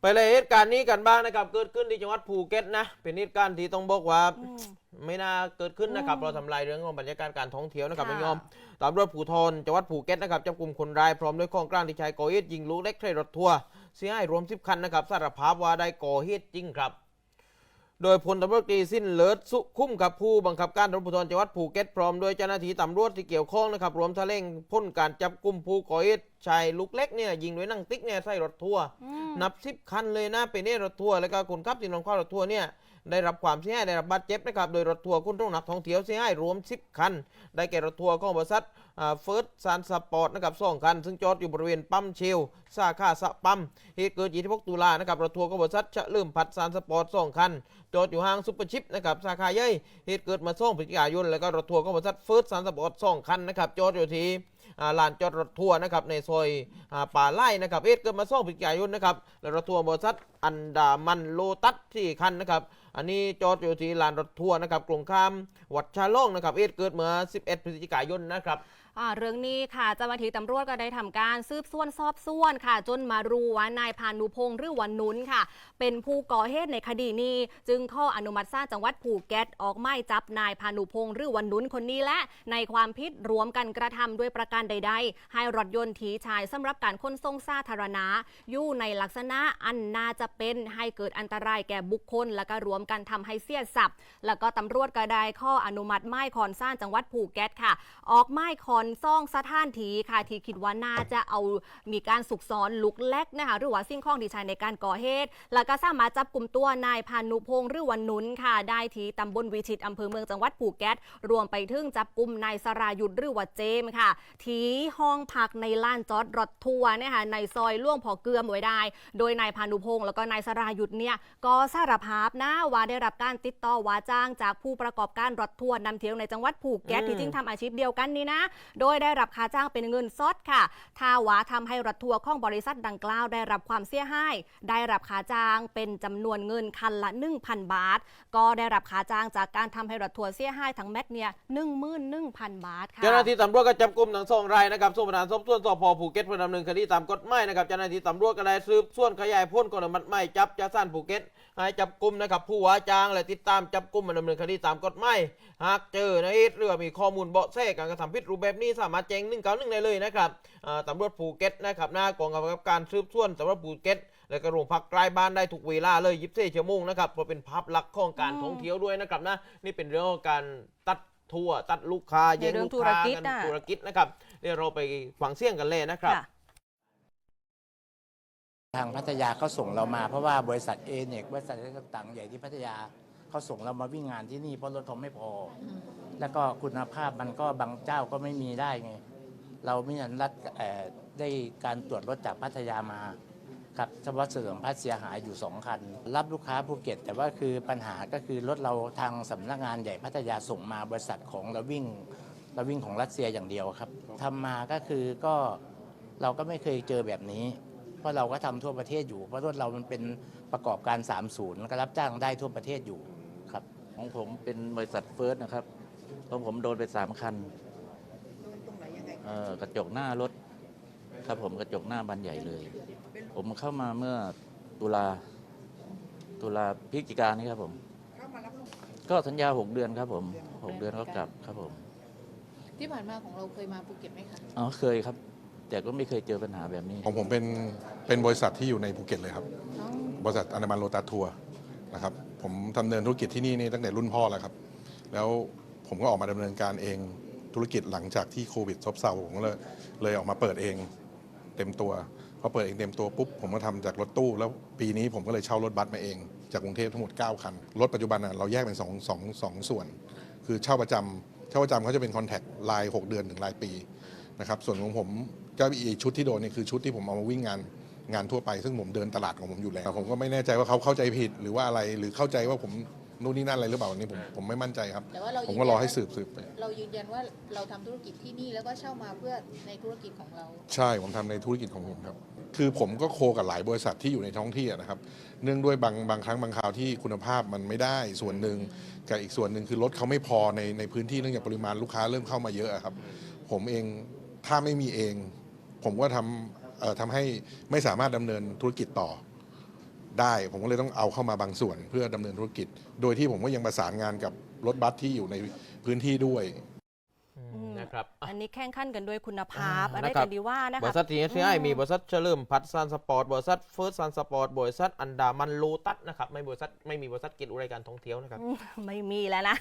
ไปเลยเหตุการณ์นี้กันบ้างนะครับ เกิดขึ้นที่จังหวัดภูเก็ตนะ เป็นเหตุการณ์ที่ต้องบอกว่าอืมไม่น่าเกิดขึ้นนะครับอืมเราทำลายเรื่องของบรรยากาศการท่องเที่ยวนะครับค่ะไม่ยอมตำรวจภูธรจังหวัดภูเก็ตนะครับจับกลุ่มคนร้ายพร้อมด้วยของกลางที่ใช้ก่อเหตุยิงลูกเล็กใส่รถทัวร์เสียหายรวมสิบคันนะครับสารภาพว่าได้ก่อเหตุจริงครับ โดยพลตำรวจตรีสิ้นเลิศสุคุ้มกับผู้บังคับการตำรวจภูธรจังหวัดภูเก็ตพร้อมด้วยเจ้าหน้าที่ตำรวจที่เกี่ยวข้องนะครับรวมทั้งเร่งพ่นการจับกลุ่มผู้ก่อเหตุชายลูกเล็กเนี่ยยิงด้วยหนังติ๊กเนี่ยใส่รถทัวร์อืมนับสิบคันเลยนะเป็นเนี่ยรถทัวร์แล้วก็คนขับที่นอนข้ารถทัวร์เนี่ยได้รับความเสียหายได้รับบาดเจ็บนะครับโดยรถทัวร์คุณต้องหนักท่องเที่ยวเสียหายรวม 10 คัน ได้แก่รถทัวร์ของบริษัทเฟิร์สซานสปอร์ตนะครับสองคัน ซึ่งจอดอยู่บริเวณปั๊มเชลสาขาสะปั๊มเหตุเกิด26ตุลานะครับรถทัวร์ของบริษัทเฉลิมพัฒน์ซานสปอร์ตสองคัน จอดอยู่ห้างซุปเปอร์ชิปนะครับสาขาย่อยเหตุเกิดมาส่งพฤศจิกายนแล้วก็รถทัวร์ของบริษัทเฟิร์สซานสปอร์ตสองคันนะครับจอดอยู่ที่อ่า ลานจอดรถทัวร์นะครับในซอยป่าไร่นะครับเอ็ดเกิดมาซ่องพฤศจิกายนนะครับแล้วรถทัวร์บริษัทอันดามันโลตัสที่คันนะครับอันนี้จอดอยู่ที่ลานรถทัวร์นะครับกรุงข้ามวัดชาล่งนะครับเอ็ดเกิดเมื่อ 11 พฤศจิกายนนะครับ เรื่องนี้ค่ะเจ้าหน้าที่ตำรวจก็ได้ทำการสืบสวนสอบสวนค่ะ จนมารู้ว่านายพานุพงษ์หรือวันนุนค่ะ เป็นผู้ก่อเหตุในคดีนี้ จึงข้ออนุมัติศาลจังหวัดภูเก็ตออกหมายจับนายพานุพงษ์หรือวันนุนคนนี้และในความผิดรวมกันกระทำด้วยประการใด ๆ ให้รถยนต์ถีชายสำหรับการขนส่งสาธารณะอยู่ในลักษณะอันน่าจะเป็นให้เกิดอันตรายแก่บุคคล และก็รวมกันทำให้เสียทรัพย์ แล้วก็ตำรวจก็ได้ข้ออนุมัติหมายคอนซ่านจังหวัดภูเก็ตค่ะ ออกหมายคอนซ่องสถานทีค่ะที่คิดว่าน่าจะเอามีการสุกซ้อนลุกเล็กนะคะหรือว่าสิ่งของที่ใช้ในการก่อเหตุ แล้วก็สามารถจับกลุ่มตัวนายพานุพงษ์หรือวันนุนค่ะ ได้ที่ตำบลวิชิตอำเภอเมืองจังหวัดภูเก็ตรวมไปถึงจับกลุ่มนายสรายุทธหรือว่าเจมส์ค่ะ ที่ห้องพักในลานจอดรถทัวร์เนะคะในซอยล่วงพอเกลือมไว้ได้ โดยนายพานุพงษ์แล้วก็นายสรายุทธเนี่ยก็สารภาพนะว่าได้รับการติดต่อว่าจ้างจากผู้ประกอบการรถทัวร์นำเที่ยวในจังหวัดภูเก็ตอืมที่จริงทำอาชีพเดียวกันนี่นะโดยได้รับค่าจ้างเป็นเงินสดค่ะถ้าว่าทำให้รถทัวร์ของบริษัทดังกล่าวได้รับความเสียหาย ได้รับค่าจ้างเป็นจำนวนเงินคันละ 1,000 บาท ก็ได้รับค่าจ้างจากการทำให้รถทัวร์เสียหายทั้งแม็กเนี่ย11,000บาทค่ะเจ้าหน้าที่ตำรวจก็จับกลุ่มทั้งสองรายนะครับส่งพนักงานสอบสวนสพภูเก็ตเพื่อดำเนินคดีตามกฎหมายนะครับเจ้าหน้าที่ตำรวจก็ได้สืบสวนขยายผลกรณีไม่จับจ้าสั้นภูเก็ตให้จับกลุ่มนะครับผู้ว่าจ้างและติดตามจับกลุ่มมาดำเนินคดีตามกฎหมายหากเจอนเรือมีข้อมูลเบาะแสการกระทำผิดรูปแบบนี้สามารถแจ้ง191ได้เลยนะครับอ่าตำรวจภูเก็ตนะครับหน้ากองกำกับการสืบสวนตำรวจภูเก็ตและก็โรงพักใกล้บ้านได้ทุกเวลาเลยยิบเซ่ชั่วโมงนะครับเพราะเป็นภาพลักษณ์ของการอืมท่องเที่ยวด้วยนะครับนะนี่เป็นเรื่องของการตัดทัวร์ตัดลูกค้าในเรื่องลูกค้าธุรกิจกันน่ะธุรกิจนะครับเดี๋ยวเราไปฟังเสียงกันเลยนะครับค่ะทางพัทยาเขาส่งเรามาเพราะว่าบริษัทเอเนกบริษัทต่างๆใหญ่ที่พัทยา เขาส่งเรามาวิ่งงานที่นี่เพราะรถเขาไม่พอ แล้วก็คุณภาพมันก็บางเจ้าก็ไม่มีได้ไง เราไม่ยันรัดได้การตรวจรถจากพัทยามาครับเฉพาะเสื่อมพัดเสียหายอยู่สองคัน รับลูกค้าภูเก็ต แต่ว่าคือปัญหาก็คือรถเราทางสำนักงานใหญ่พัทยาส่งมาบริษัทของเราวิ่งเราวิ่งของรัสเซียอย่างเดียวครับทำมาก็คือก็เราก็ไม่เคยเจอแบบนี้ เพราะเราก็ทำทั่วประเทศอยู่ เพราะรถเรามันเป็นประกอบการ 30 ก็รับจ้างได้ทั่วประเทศอยู่ ของผมเป็นบริษัทเฟิร์สนะครับของผมโดนไปสามคันเอ่อกระจกหน้ารถ ครับผมกระจกหน้าบานใหญ่เลย ผมเข้ามาเมื่อตุลาตุลาพฤศจิกายนนี่ครับผมก็สัญญาหกเดือนครับผมหกเดือนก็กลับครับผมที่ผ่านมาของเราเคยมาภูเก็ตไหมคะอ๋อเคยครับ แต่ก็ไม่เคยเจอปัญหาแบบนี้ ของผมเป็นเป็นบริษัทที่อยู่ในภูเก็ตเลยครับอ๋อบริษัทอนามันโลตัสทัวร์ นะครับผมดำเนินธุรกิจที่นี่นี่ตั้งแต่รุ่นพ่อแล้วครับ แล้วผมก็ออกมาดำเนินการเองธุรกิจหลังจากที่โควิดซบเซาผมก็เลยเลยออกมาเปิดเองเต็มตัวพอเปิดเองเต็มตัวปุ๊บผมก็ทำจากรถตู้แล้วปีนี้ผมก็เลยเช่ารถบัสมาเอง จากกรุงเทพทั้งหมด 9 คัน รถปัจจุบันเราแยกเป็นสองสองสองส่วน คือเช่าประจำเช่าประจำเขาจะเป็นคอนแทคราย 6 เดือนถึงรายปีนะครับส่วนของผมก็อีกชุดที่โดนนี่คือชุดที่ผมเอามาวิ่งงาน งานทั่วไป ซึ่งผมเดินตลาดของผมอยู่แล้ว ผมก็ไม่แน่ใจว่าเขาเข้าใจผิดหรือว่าอะไรหรือเข้าใจว่าผมนู่นนี่นั่นอะไรหรือเปล่าอันนี้ผมผมไม่มั่นใจครับ แต่ว่าเราผมยืนก็รอยันให้ว่าสืบสืบไปเรายืนยันว่าเราทำธุรกิจที่นี่แล้วก็เช่ามาเพื่อในธุรกิจของเรา ใช่ผมทำในธุรกิจของผมครับ คือผมก็โคกับหลายบริษัทที่อยู่ในท้องที่อะนะครับ เนื่องด้วยบางบางครั้งบางคราวที่คุณภาพมันไม่ได้ส่วนหนึ่งกับอีกส่วนหนึ่งคือรถเขาไม่พอในในพื้นที่เนื่องจากปริมาณลูกค้าเริ่มเข้ามาเยอะอะครับ ผมเองถ้าไม่มีเอง ผมก็ทำเอ่อ ทำให้ไม่สามารถดำเนินธุรกิจต่อได้ ผมก็เลยต้องเอาเข้ามาบางส่วนเพื่อดำเนินธุรกิจ โดยที่ผมก็ยังประสานงานกับรถบัสที่อยู่ในพื้นที่ด้วยอืมอืมนะครับอะอันนี้แข่งขันกันโดวยคุณภาพอ่าอะไรนะครับกันดีว่านะบคะริษัททีเอสไอมีบริษัทเฉลิมพัฒน์ซันสปอร์ตบริษัทเฟิร์สซันสปอร์ตบริษัทอันดามันโลตัสนะครับไม่บริษัทไม่มีบริษัทกิจอุไรการท่องเที่ยวนะครับ ไม่มีแล้วนะ